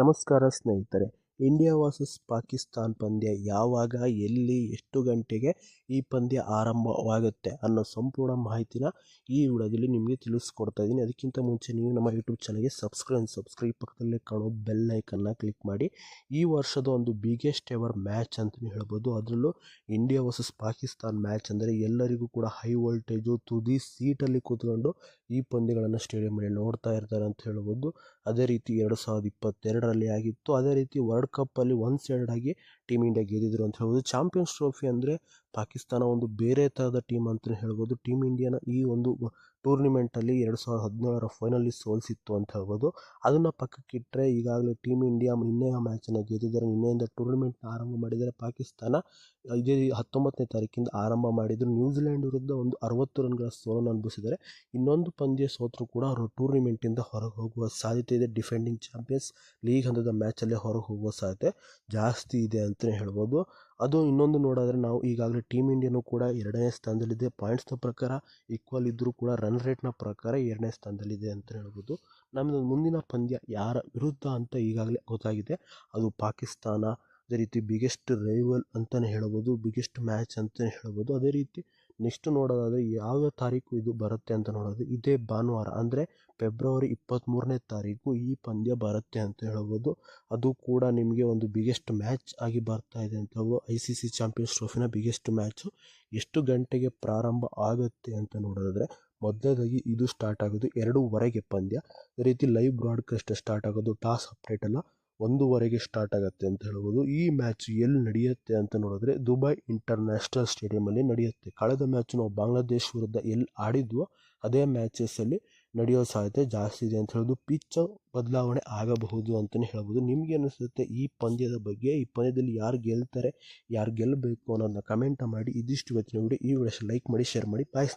ನಮಸ್ಕಾರ ಸ್ನೇಹಿತರೆ, India versus Pakistan ಪಂದ್ಯ ಯಾವಾಗ, ಎಲ್ಲಿ, ಎಷ್ಟು ಗಂಟೆಗೆ ಈ ಪಂದ್ಯ ಆರಂಭವಾಗುತ್ತೆ ಅನ್ನೋ ಸಂಪೂರ್ಣ ಮಾಹಿತಿನ ಈ ವಿಡಿಯೋದಲ್ಲಿ ನಿಮಗೆ ತಿಳಿಸ್ಕೊಡ್ತಾ ಇದ್ದೀನಿ. ಅದಕ್ಕಿಂತ ಮುಂಚೆ ನೀವು ನಮ್ಮ ಯೂಟ್ಯೂಬ್ ಚಾನಲ್ಗೆ ಸಬ್ಸ್ಕ್ರೈಬ್ ಸಬ್ಸ್ಕ್ರೈಬ್ ಪಕ್ಕದಲ್ಲೇ ಕಾಣೋ ಬೆಲ್ ಐಕನ್ನ ಕ್ಲಿಕ್ ಮಾಡಿ. ಈ ವರ್ಷದ ಒಂದು ಬಿಗ್ಗೆಸ್ಟ್ ಎವರ್ ಮ್ಯಾಚ್ ಅಂತಲೇ ಹೇಳ್ಬೋದು. ಅದರಲ್ಲೂ ಇಂಡಿಯಾ ವರ್ಸಸ್ ಪಾಕಿಸ್ತಾನ್ ಮ್ಯಾಚ್ ಅಂದರೆ ಎಲ್ಲರಿಗೂ ಕೂಡ ಹೈ ವೋಲ್ಟೇಜು ತುದಿ ಸೀಟಲ್ಲಿ ಕೂತ್ಕೊಂಡು ಈ ಪಂದ್ಯಗಳನ್ನು ಸ್ಟೇಡಿಯಮಲ್ಲಿ ನೋಡ್ತಾ ಇರ್ತಾರೆ ಅಂತ ಹೇಳ್ಬೋದು. ಅದೇ ರೀತಿ ಎರಡು ಸಾವಿರದ ಇಪ್ಪತ್ತೆರಡರಲ್ಲಿ ಆಗಿತ್ತು. ಅದೇ ರೀತಿ ವರ್ಲ್ಡ್ ಕಪ್ಪಲ್ಲಿ ಒನ್ ಸೈಡಾಗಿ ಟೀಮ್ ಇಂಡಿಯಾ ಗೆದ್ದಿದ್ರು ಅಂತ ಹೇಳ್ಬೋದು. ಚಾಂಪಿಯನ್ಸ್ ಟ್ರೋಫಿ ಅಂದರೆ ಪಾಕಿಸ್ತಾನ ಒಂದು ಬೇರೆ ಥರದ ಟೀಮ್ ಅಂತಲೇ ಹೇಳ್ಬೋದು. ಟೀಮ್ ಇಂಡಿಯಾನ ಈ ಒಂದು ಟೂರ್ನಿಮೆಂಟಲ್ಲಿ ಎರಡು ಸಾವಿರದ ಹದಿನೇಳರ ಫೈನಲ್ಲಿ ಸೋಲಿಸಿತ್ತು ಅಂತ ಹೇಳ್ಬೋದು. ಅದನ್ನು ಪಕ್ಕಕ್ಕಿಟ್ಟರೆ ಈಗಾಗಲೇ ಟೀಮ್ ಇಂಡಿಯಾ ನಿನ್ನೆ ಆ ಮ್ಯಾಚನ್ನು ಗೆದ್ದಿದ್ದಾರೆ. ನಿನ್ನೆಯಿಂದ ಟೂರ್ನಿಮೆಂಟ್ನ ಆರಂಭ ಮಾಡಿದರೆ ಪಾಕಿಸ್ತಾನ ಇದೇ ಹತ್ತೊಂಬತ್ತನೇ ತಾರೀಕಿಂದ ಆರಂಭ ಮಾಡಿದ್ರು. ನ್ಯೂಜಿಲೆಂಡ್ ವಿರುದ್ಧ ಒಂದು ಅರವತ್ತು ರನ್ಗಳ ಸೋಲನ್ನು ಅನುಭವಿಸಿದರೆ ಇನ್ನೊಂದು ಪಂದ್ಯ ಸೋತರೂ ಕೂಡ ಅವರು ಟೂರ್ನಿಮೆಂಟಿಂದ ಹೊರಗೆ ಹೋಗುವ ಸಾಧ್ಯತೆ ಇದೆ. ಡಿಫೆಂಡಿಂಗ್ ಚಾಂಪಿಯನ್ಸ್ ಲೀಗ್ ಹಂತದ ಮ್ಯಾಚಲ್ಲೇ ಹೊರಗೆ ಹೋಗುವ ಸಾಧ್ಯತೆ ಜಾಸ್ತಿ ಇದೆ ಅಂತಲೇ ಹೇಳ್ಬೋದು. ಅದು ಇನ್ನೊಂದು ನೋಡಿದ್ರೆ ನಾವು ಈಗಾಗಲೇ ಟೀಮ್ ಇಂಡಿಯಾನು ಕೂಡ ಎರಡನೇ ಸ್ಥಾನದಲ್ಲಿದೆ. ಪಾಯಿಂಟ್ಸ್ನ ಪ್ರಕಾರ ಈಕ್ವಲ್ ಇದ್ದರೂ ಕೂಡ ರನ್ ರೇಟ್ನ ಪ್ರಕಾರ ಎರಡನೇ ಸ್ಥಾನದಲ್ಲಿದೆ ಅಂತ ಹೇಳ್ಬೋದು. ನಮ್ಮದು ಮುಂದಿನ ಪಂದ್ಯ ಯಾರ ವಿರುದ್ಧ ಅಂತ ಈಗಾಗಲೇ ಗೊತ್ತಾಗಿದೆ. ಅದು ಪಾಕಿಸ್ತಾನ. ಅದೇ ರೀತಿ ಬಿಗ್ಗೆಸ್ಟ್ ರೈವಲ್ ಅಂತಲೇ ಹೇಳ್ಬೋದು. ಬಿಗ್ಗೆಸ್ಟ್ ಮ್ಯಾಚ್ ಅಂತಲೇ ಹೇಳ್ಬೋದು. ಅದೇ ರೀತಿ ನೆಕ್ಸ್ಟ್ ನೋಡೋದಾದರೆ ಯಾವ ತಾರೀಕು ಇದು ಬರುತ್ತೆ ಅಂತ ನೋಡೋದು ಇದೇ ಭಾನುವಾರ, ಅಂದರೆ ಫೆಬ್ರವರಿ ಇಪ್ಪತ್ತ್ಮೂರನೇ ತಾರೀಕು ಈ ಪಂದ್ಯ ಬರುತ್ತೆ ಅಂತ ಹೇಳ್ಬೋದು. ಅದು ಕೂಡ ನಿಮಗೆ ಒಂದು ಬಿಗ್ಗೆಸ್ಟ್ ಮ್ಯಾಚ್ ಆಗಿ ಬರ್ತಾ ಇದೆ ಅಂತ ಹೇಳ್ಬೋದು. ಐ ಸಿ ಸಿ ಚಾಂಪಿಯನ್ಸ್ ಟ್ರೋಫಿನ ಬಿಗ್ಗೆಸ್ಟ್ ಮ್ಯಾಚು ಎಷ್ಟು ಗಂಟೆಗೆ ಪ್ರಾರಂಭ ಆಗುತ್ತೆ ಅಂತ ನೋಡೋದಾದರೆ ಮೊದಲದಾಗಿ ಇದು ಸ್ಟಾರ್ಟ್ ಆಗೋದು ಎರಡೂವರೆಗೆ ಪಂದ್ಯ. ಅದೇ ರೀತಿ ಲೈವ್ ಬ್ರಾಡ್ಕಾಸ್ಟ್ ಸ್ಟಾರ್ಟ್ ಆಗೋದು ಟಾಸ್ ಅಪ್ಡೇಟ್ ಎಲ್ಲ ಒಂದೂವರೆಗೆ ಸ್ಟಾರ್ಟ್ ಆಗುತ್ತೆ ಅಂತ ಹೇಳ್ಬೋದು. ಈ ಮ್ಯಾಚ್ ಎಲ್ಲಿ ನಡೆಯುತ್ತೆ ಅಂತ ನೋಡಿದ್ರೆ ದುಬೈ ಇಂಟರ್ನ್ಯಾಷನಲ್ ಸ್ಟೇಡಿಯಮಲ್ಲಿ ನಡೆಯುತ್ತೆ. ಕಳೆದ ಮ್ಯಾಚ್ ನಾವು ಬಾಂಗ್ಲಾದೇಶ್ ವಿರುದ್ಧ ಎಲ್ಲಿ ಆಡಿದ್ವೋ ಅದೇ ಮ್ಯಾಚಸ್ಸಲ್ಲಿ ನಡೆಯೋ ಸಾಧ್ಯತೆ ಜಾಸ್ತಿ ಇದೆ ಅಂತ ಹೇಳೋದು. ಪಿಚ್ ಬದಲಾವಣೆ ಆಗಬಹುದು ಅಂತಲೇ ಹೇಳ್ಬೋದು. ನಿಮಗೆ ಅನಿಸುತ್ತೆ ಈ ಪಂದ್ಯದ ಬಗ್ಗೆ? ಈ ಪಂದ್ಯದಲ್ಲಿ ಯಾರು ಗೆಲ್ತಾರೆ? ಯಾರು ಗೆಲ್ಲಬೇಕು ಅನ್ನೋದನ್ನ ಕಮೆಂಟ್ ಮಾಡಿ. ಇದಿಷ್ಟು ಇವತ್ತಿನ ವಿಡಿಯೋ ಈ ವಿಡಿಯೋ ಲೈಕ್ ಮಾಡಿ ಶೇರ್ ಮಾಡಿ. ಬಾಯ್